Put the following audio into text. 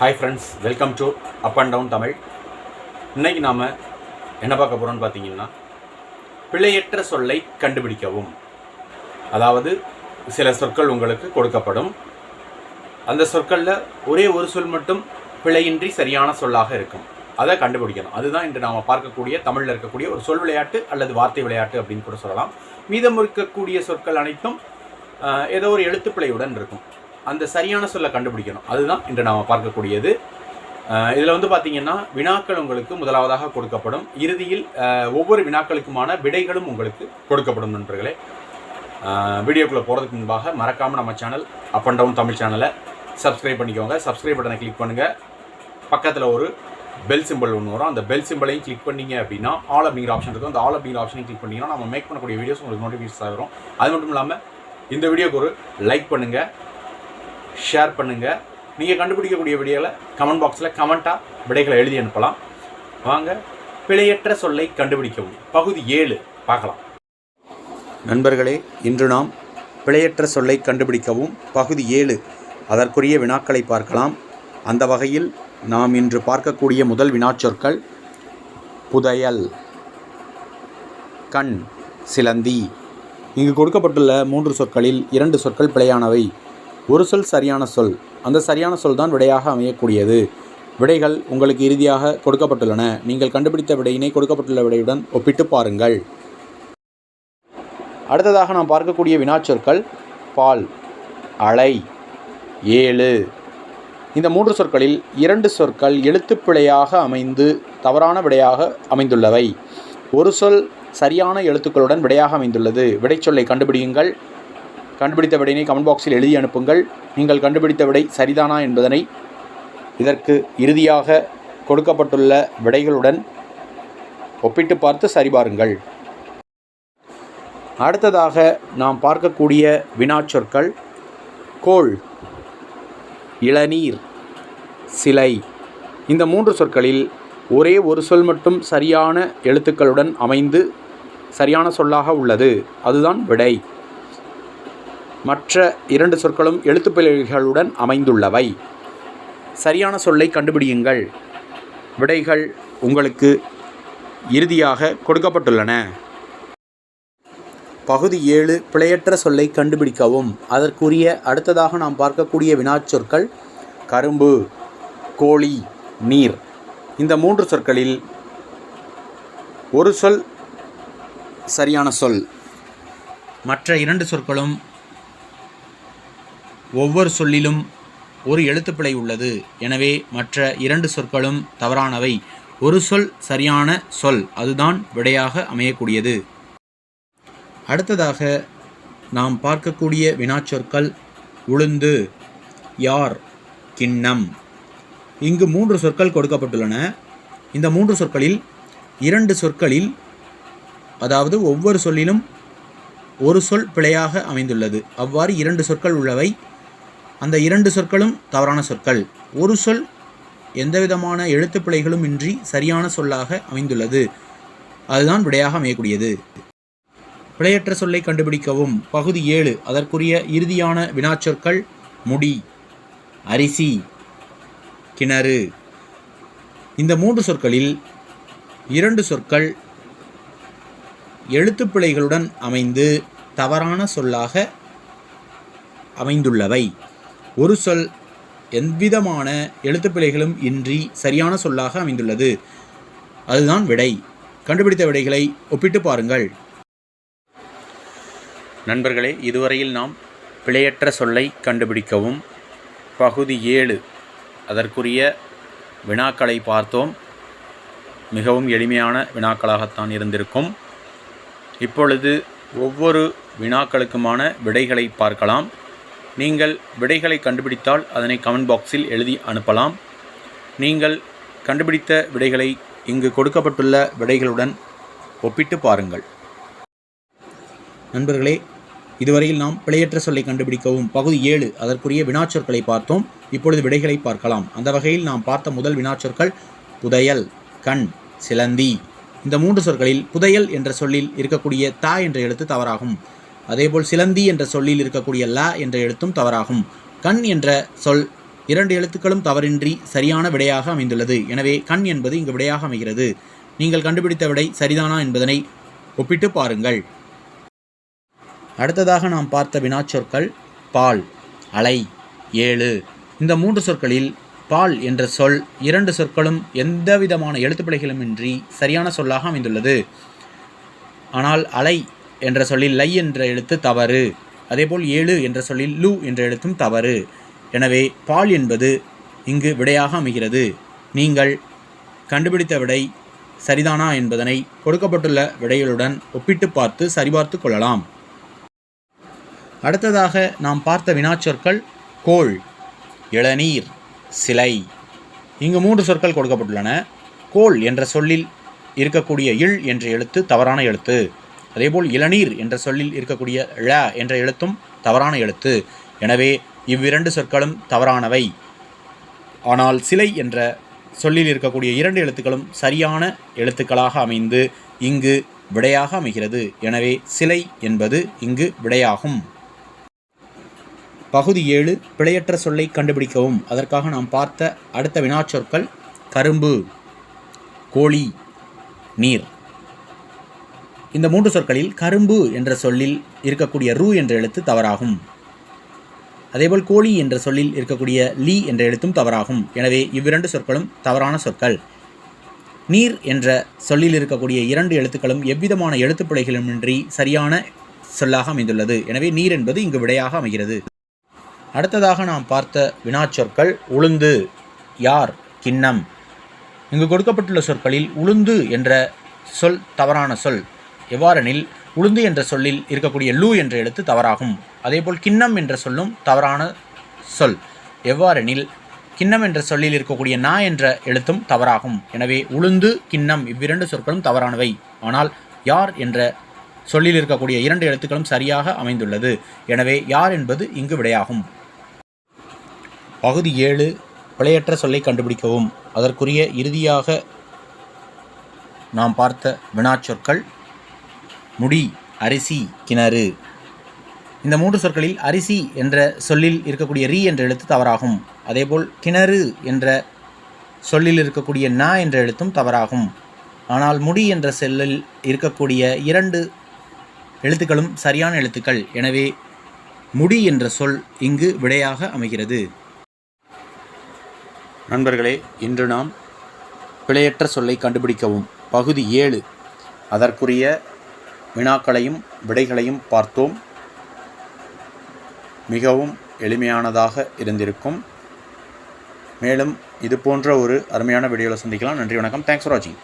Hi friends welcome to up and down Tamil இன்றைக்கி நாம் என்ன பார்க்க போகிறோம்னு பார்த்தீங்கன்னா பிழையற்ற சொல்லை கண்டுபிடிக்கவும். அதாவது சில சொற்கள் உங்களுக்கு கொடுக்கப்படும். அந்த சொற்களில் ஒரே ஒரு சொல் மட்டும் பிழையின்றி சரியான சொல்லாக இருக்கும். அதை கண்டுபிடிக்கணும். அதுதான் இன்று நாம் பார்க்கக்கூடிய தமிழில் இருக்கக்கூடிய ஒரு சொல் விளையாட்டு அல்லது வார்த்தை விளையாட்டு அப்படின்னு கூட சொல்லலாம். மீதம் இருக்கக்கூடிய சொற்கள் அனைத்தும் ஏதோ ஒரு எழுத்துப்பிழையுடன் இருக்கும். அந்த சரியான சொல்லை கண்டுபிடிக்கணும். அதுதான் இன்று நாம் பார்க்கக்கூடியது. இதில் வந்து பார்த்தீங்கன்னா வினாக்கள் உங்களுக்கு முதலாவதாக கொடுக்கப்படும். இறுதியில் ஒவ்வொரு வினாக்களுக்குமான விடைகளும் உங்களுக்கு கொடுக்கப்படும் நண்பர்களே. வீடியோக்குள்ளே போகிறதுக்கு முன்பாக மறக்காமல் நம்ம channel up and down Tamil சேனலை சப்ஸ்கிரைப் பண்ணிக்கோங்க. சப்ஸ்கிரைப் பட்டனை கிளிக் பண்ணுங்கள் பக்கத்தில் ஒரு பெல் சிம்பிள் ஒன்று வரும். அந்த பெல் சிம்பிளையும் கிளிக் பண்ணீங்க அப்படின்னா ஆல் அப்படிங்கிற ஆப்ஷன் இருக்கும். அந்த ஆல் அப்படிங்கிற ஆப்ஷனையும் கிளிக் பண்ணிங்கன்னா நம்ம மேக் பண்ணக்கூடிய வீடியோஸ் உங்களுக்கு நோட்டிஃபிகேஷன் வரும். அது மட்டும் இல்லாமல் இந்த வீடியோக்கு ஒரு லைக் பண்ணுங்கள் ஷேர் பண்ணுங்கள் நீங்கள் கண்டுபிடிக்கக்கூடிய விடைகளை கமெண்ட் பாக்ஸில் கமெண்ட்டாக விடைகளை எழுதி அனுப்பலாம். வாங்க பிழையற்ற சொல்லை கண்டுபிடிக்கவும். பகுதி ஏழு பார்க்கலாம். நண்பர்களே இன்று நாம் பிழையற்ற சொல்லை கண்டுபிடிக்கவும் பகுதி ஏழு அதற்குரிய வினாக்களை பார்க்கலாம். அந்த வகையில் நாம் இன்று பார்க்கக்கூடிய முதல் வினாச்சொற்கள் புதையல் கண் சிலந்தி. இங்கு கொடுக்கப்பட்டுள்ள மூன்று சொற்களில் இரண்டு சொற்கள் பிழையானவை. ஒரு சொல் சரியான சொல். அந்த சரியான சொல் தான் விடையாக அமையக்கூடியது. விடைகள் உங்களுக்கு இறுதியாக கொடுக்கப்பட்டுள்ளன. நீங்கள் கண்டுபிடித்த விடையினை கொடுக்கப்பட்டுள்ள விடையுடன் ஒப்பிட்டு பாருங்கள். அடுத்ததாக நாம் பார்க்கக்கூடிய வினாச்சொற்கள் பால் அலை ஏழு. இந்த மூன்று சொற்களில் இரண்டு சொற்கள் எழுத்துப்பிழையாக அமைந்து தவறான விடையாக அமைந்துள்ளவை. ஒரு சொல் சரியான எழுத்துக்களுடன் விடையாக அமைந்துள்ளது. விடைச்சொல்லை கண்டுபிடியுங்கள். கண்டுபிடித்த விடையினை கமெண்ட் பாக்ஸில் எழுதி அனுப்புங்கள். நீங்கள் கண்டுபிடித்த விடை சரிதானா என்பதனை இதற்கு இறுதியாக கொடுக்கப்பட்டுள்ள விடைகளுடன் ஒப்பிட்டு பார்த்து சரிபாருங்கள். அடுத்ததாக நாம் பார்க்கக்கூடிய வினாச்சொற்கள் கோள் இளநீர் சிலை. இந்த மூன்று சொற்களில் ஒரே ஒரு சொல் மட்டும் சரியான எழுத்துக்களுடன் அமைந்து சரியான சொல்லாக உள்ளது. அதுதான் விடை. மற்ற இரண்டு சொற்களும் எழுத்துப்பிழைகளுடன் அமைந்துள்ளவை. சரியான சொல்லை கண்டுபிடியுங்கள். விடைகள் உங்களுக்கு இறுதியாக கொடுக்கப்பட்டுள்ளன. பகுதி ஏழு பிழையற்ற சொல்லை கண்டுபிடிக்கவும். அதற்குரிய அடுத்ததாக நாம் பார்க்கக்கூடிய வினாச்சொற்கள் கரும்பு கோழி நீர். இந்த மூன்று சொற்களில் ஒரு சொல் சரியான சொல். மற்ற இரண்டு சொற்களும் ஒவ்வொரு சொல்லிலும் ஒரு எழுத்துப்பிழை உள்ளது. எனவே மற்ற இரண்டு சொற்களும் தவறானவை. ஒரு சொல் சரியான சொல் அதுதான் விடையாக அமையக்கூடியது. அடுத்ததாக நாம் பார்க்கக்கூடிய வினாச்சொற்கள் உளுந்து யார் கிண்ணம். இங்கு மூன்று சொற்கள் கொடுக்கப்பட்டுள்ளன. இந்த மூன்று சொற்களில் இரண்டு சொற்களில் அதாவது ஒவ்வொரு சொல்லிலும் ஒரு சொல் பிழையாக அமைந்துள்ளது. அவ்வாறு இரண்டு சொற்கள் உள்ளவை. அந்த இரண்டு சொற்களும் தவறான சொற்கள். ஒரு சொல் எந்தவிதமான எழுத்துப்பிழைகளும் இன்றி சரியான சொல்லாக அமைந்துள்ளது. அதுதான் விடையாக அமையக்கூடியது. பிழையற்ற சொல்லை கண்டுபிடிக்கவும். பகுதி ஏழு. அதற்குரிய இறுதியான வினாச்சொற்கள் முடி அரிசி கிணறு. இந்த மூன்று சொற்களில் இரண்டு சொற்கள் எழுத்துப்பிழைகளுடன் அமைந்து தவறான சொல்லாக அமைந்துள்ளவை. ஒரு சொல் எவ்விதமான எழுத்துப்பிழைகளும் இன்றி சரியான சொல்லாக அமைந்துள்ளது. அதுதான் விடை. கண்டுபிடித்த விடைகளை ஒப்பிட்டு பாருங்கள். நண்பர்களே இதுவரையில் நாம் பிழையற்ற சொல்லை கண்டுபிடிக்கவும். பகுதி ஏழு. அதற்குரிய வினாக்களை பார்த்தோம். மிகவும் எளிமையான வினாக்களாகத்தான் இருந்திருக்கும். இப்பொழுது ஒவ்வொரு வினாக்களுக்குமான விடைகளை பார்க்கலாம். நீங்கள் விடைகளை கண்டுபிடித்தால் அதனை கமெண்ட் பாக்ஸில் எழுதி அனுப்பலாம். நீங்கள் கண்டுபிடித்த விடைகளை இங்கு கொடுக்கப்பட்டுள்ள விடைகளுடன் ஒப்பிட்டு பாருங்கள். நண்பர்களே இதுவரையில் நாம் பிழையற்ற சொல்லை கண்டுபிடிக்கவும் பகுதி ஏழு அதற்குரிய வினாச்சொற்களை பார்த்தோம். இப்பொழுது விடைகளை பார்க்கலாம். அந்த வகையில் நாம் பார்த்த முதல் வினாச்சொற்கள் புதையல் கண் சிலந்தி. இந்த மூன்று சொற்களில் புதையல் என்ற சொல்லில் இருக்கக்கூடிய தா என்ற எழுத்து தவறாகும். அதேபோல் சிலந்தி என்ற சொல்லில் இருக்கக்கூடிய ல என்ற எழுத்தும் தவறாகும். கண் என்ற சொல் இரண்டு எழுத்துக்களும் தவறின்றி சரியான விடையாக அமைந்துள்ளது. எனவே கண் என்பது இங்கு விடையாக அமைகிறது. நீங்கள் கண்டுபிடித்த விடை சரிதானா என்பதனை ஒப்பிட்டு பாருங்கள். அடுத்ததாக நாம் பார்த்த வினாச்சொற்கள் பால் அலை ஏழு. இந்த மூன்று சொற்களில் பால் என்ற சொல் இரண்டு சொற்களும் எந்தவிதமான எழுத்துப்பிழைகளுமின்றி சரியான சொல்லாக அமைந்துள்ளது. ஆனால் அலை என்ற சொல்லில் லை என்ற எழுத்து தவறு. அதேபோல் ஏழு என்ற சொல்லில் லு என்ற எழுத்தும் தவறு. எனவே பால் என்பது இங்கு விடையாக அமைகிறது. நீங்கள் கண்டுபிடித்த விடை சரிதானா என்பதனை கொடுக்கப்பட்டுள்ள விடைகளுடன் ஒப்பிட்டு பார்த்து சரிபார்த்து கொள்ளலாம். அடுத்ததாக நாம் பார்த்த வினாச்சொற்கள் கோள் இளநீர் சிலை. இங்கு மூன்று சொற்கள் கொடுக்கப்பட்டுள்ளன. கோள் என்ற சொல்லில் இருக்கக்கூடிய இல் என்ற எழுத்து தவறான எழுத்து. அதேபோல் இளநீர் என்ற சொல்லில் இருக்கக்கூடிய ழ என்ற எழுத்தும் தவறான எழுத்து. எனவே இவ்விரண்டு சொற்களும் தவறானவை. ஆனால் சிலை என்ற சொல்லில் இருக்கக்கூடிய இரண்டு எழுத்துக்களும் சரியான எழுத்துக்களாக அமைந்து இங்கு விடையாக அமைகிறது. எனவே சிலை என்பது இங்கு விடையாகும். பகுதி ஏழு பிழையற்ற சொல்லை கண்டுபிடிக்கவும். அதற்காக நாம் பார்த்த அடுத்த வினாச்சொற்கள் கரும்பு கோழி நீர். இந்த மூன்று சொற்களில் கரும்பு என்ற சொல்லில் இருக்கக்கூடிய ரூ என்ற எழுத்து தவறாகும். அதேபோல் கோழி என்ற சொல்லில் இருக்கக்கூடிய லீ என்ற எழுத்தும் தவறாகும். எனவே இவ்விரண்டு சொற்களும் தவறான சொற்கள். நீர் என்ற சொல்லில் இருக்கக்கூடிய இரண்டு எழுத்துக்களும் எவ்விதமான எழுத்துப்பிழைகளுமின்றி சரியான சொல்லாக அமைந்துள்ளது. எனவே நீர் என்பது இங்கு விடையாக அமைகிறது. அடுத்ததாக நாம் பார்த்த வினாச்சொற்கள் உளுந்து யார் கிண்ணம். இங்கு கொடுக்கப்பட்டுள்ள சொற்களில் உளுந்து என்ற சொல் தவறான சொல். எவ்வாறெனில் உளுந்து என்ற சொல்லில் இருக்கக்கூடிய லூ என்ற எழுத்து தவறாகும். அதேபோல் கிண்ணம் என்ற சொல்லும் தவறான சொல். எவ்வாறெனில் கிண்ணம் என்ற சொல்லில் இருக்கக்கூடிய நா என்ற எழுத்தும் தவறாகும். எனவே உளுந்து கிண்ணம் இவ்விரண்டு சொற்களும் தவறானவை. ஆனால் யார் என்ற சொல்லில் இருக்கக்கூடிய இரண்டு எழுத்துக்களும் சரியாக அமைந்துள்ளது. எனவே யார் என்பது இங்கு விடையாகும். பகுதி ஏழு பிழையற்ற சொல்லை கண்டுபிடிக்கவும். அதற்குரிய இறுதியாக நாம் பார்த்த வினாச்சொற்கள் முடி அரிசி கிணறு. இந்த மூன்று சொற்களில் அரிசி என்ற சொல்லில் இருக்கக்கூடிய ரி என்ற எழுத்து தவறாகும். அதேபோல் கிணறு என்ற சொல்லில் இருக்கக்கூடிய நா என்ற எழுத்தும் தவறாகும். ஆனால் முடி என்ற செல்லில் இருக்கக்கூடிய இரண்டு எழுத்துக்களும் சரியான எழுத்துக்கள். எனவே முடி என்ற சொல் இங்கு விடையாக அமைகிறது. நண்பர்களே இன்று நாம் பிழையற்ற சொல்லை கண்டுபிடிக்கவும். பகுதி ஏழு. அதற்குரிய வினாக்களையும் விடைகளையும் பார்த்தோம். மிகவும் எளிமையானதாக இருந்திருக்கும். மேலும் இது போன்ற ஒரு அருமையான வீடியோவில் சந்திக்கலாம். நன்றி வணக்கம். தேங்க்ஸ் ஃபார் வாட்சிங்